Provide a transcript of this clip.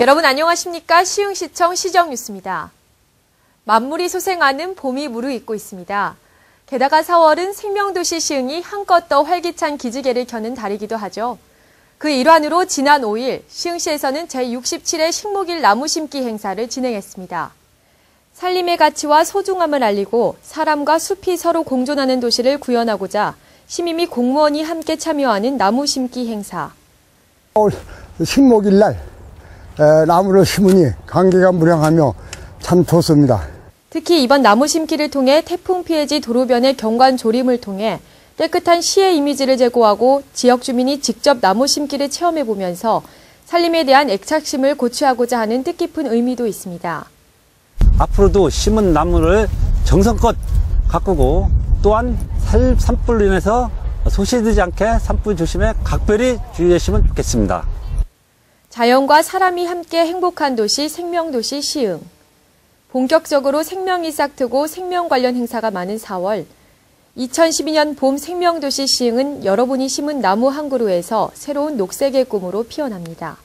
여러분 안녕하십니까? 시흥시청 시정뉴스입니다. 만물이 소생하는 봄이 무르익고 있습니다. 게다가 4월은 생명도시 시흥이 한껏 더 활기찬 기지개를 켜는 달이기도 하죠. 그 일환으로 지난 5일 시흥시에서는 제67회 식목일 나무 심기 행사를 진행했습니다. 살림의 가치와 소중함을 알리고 사람과 숲이 서로 공존하는 도시를 구현하고자 시민 및 공무원이 함께 참여하는 나무 심기 행사. 식목일 날 나무를 심으니 관계가 무량하며 참 좋습니다. 특히 이번 나무 심기를 통해 태풍 피해지 도로변의 경관 조림을 통해 깨끗한 시의 이미지를 제고하고 지역 주민이 직접 나무 심기를 체험해 보면서 살림에 대한 애착심을 고취하고자 하는 뜻깊은 의미도 있습니다. 앞으로도 심은 나무를 정성껏 가꾸고 또한 살, 산불로 인해서 소실되지 않게 산불 조심에 각별히 주의하시면 좋겠습니다. 자연과 사람이 함께 행복한 도시 생명도시 시흥. 본격적으로 생명이 싹트고 생명 관련 행사가 많은 4월. 2012년 봄 생명도시 시흥은 여러분이 심은 나무 한 그루에서 새로운 녹색의 꿈으로 피어납니다.